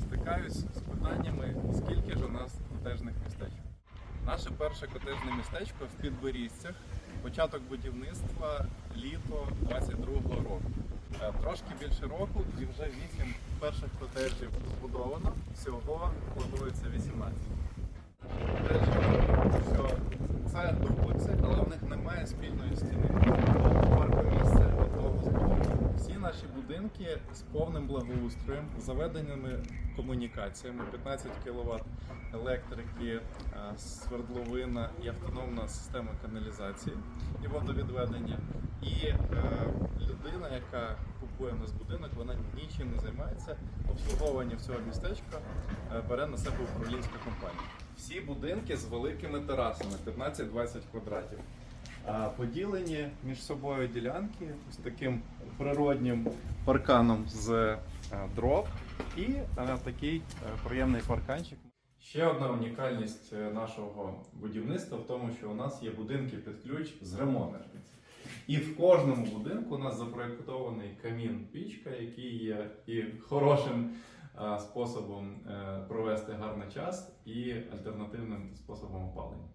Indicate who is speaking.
Speaker 1: Стикаюсь з питаннями, скільки ж у нас котежних містечок. Наше перше котежне містечко в Підборізцях, початок будівництва літо 22-го року. Е, Трошки більше року і вже 8 перших котеджів збудовано. Всього планується 18. Котеджі, що це дуплекси, але в них немає спільної стіни. Паркомісце готово збудовано. Всі наші будинки з повним благоустроєм, заведеними комунікаціями, 15 кВт електрики, е, свердловина і автономна система каналізації і водовідведення. І е, людина, яка купує в нас будинок, вона нічим не займається. Обслуговування всього містечка е, бере на себе управлінська компанія. Всі будинки з великими терасами 15-20 квадратів. Поділені між собою ділянки з таким природнім парканом з е, дров і е, такий е, приємний парканчик. Ще одна унікальність нашого будівництва в тому, що у нас є будинки під ключ з ремонтом. І в кожному будинку у нас запроєктований камін пічка, який є і хорошим способом провести гарний час, і альтернативним способом опалення.